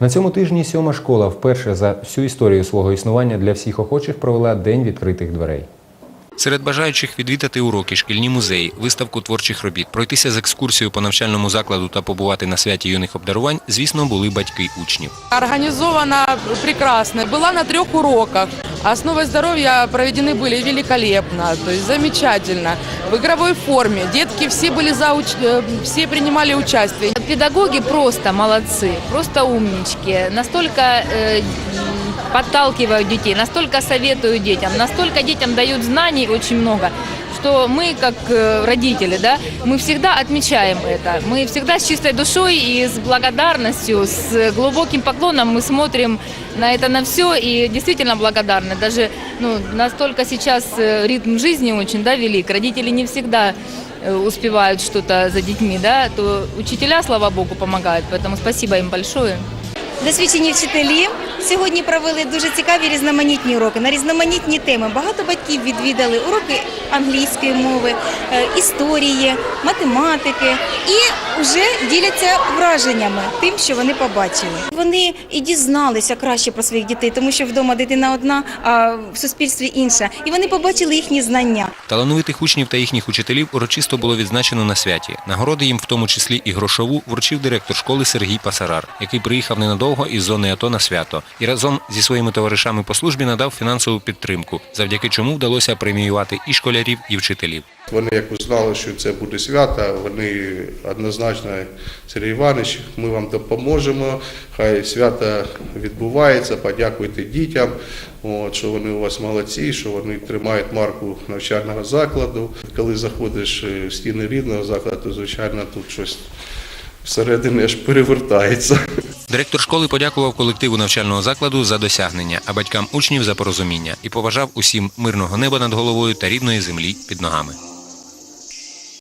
На цьому тижні сьома школа вперше за всю історію свого існування для всіх охочих провела день відкритих дверей. Серед бажаючих відвідати уроки, шкільні музеї, виставку творчих робіт, пройтися з екскурсією по навчальному закладу та побувати на святі юних обдарувань, звісно, були батьки учнів. Организована прекрасно. Была на трех уроках. Основы здоровья проведены были великолепно, то есть замечательно. В игровой форме. Детки все были за уч- э, все принимали участие. Педагоги просто молодцы, просто умнички. Настолько э, м, подталкивают детей, настолько советуют детям, настолько детям дают знаний очень много, что мы, как э, родители, да, мы всегда отмечаем это. Мы всегда с чистой душой и с благодарностью, с глубоким поклоном мы смотрим на это на все и действительно благодарны. Даже ну, настолько сейчас э, ритм жизни очень да, велик. Родители не всегда э, успевают что-то за детьми, да, то учителя, слава богу, помогают. Поэтому спасибо им большое. Досвідчені вчителі Сьогодні провели дуже цікаві різноманітні уроки на різноманітні теми. Багато батьків відвідали уроки англійської мови, е, історії, математики і вже діляться враженнями тим, що вони побачили. Вони і дізналися краще про своїх дітей, тому що вдома дитина одна, а в суспільстві інша. І вони побачили їхні знання. Талановитих учнів та їхніх учителів урочисто було відзначено на святі. Нагороди їм, в тому числі і грошову, вручив директор школи Сергій Пасарар, який приїхав ненадовго із зони АТО на свято і разом зі своїми товаришами по службі надав фінансову підтримку, завдяки чому вдалося преміювати і школярів, і вчителів. Вони як узнали, що це буде свято, вони однозначно, Сергій Іванович, ми вам допоможемо. Хай свято відбувається, подякуйте дітям, от, що вони у вас молодці, що вони тримають марку навчального закладу. Коли заходиш е, в стіни рідного закладу, звичайно, тут щось всередині аж перевертається. Директор школи подякував колективу навчального закладу за досягнення, а батькам учнів за порозуміння і поважав усім мирного неба над головою та рідної землі під ногами.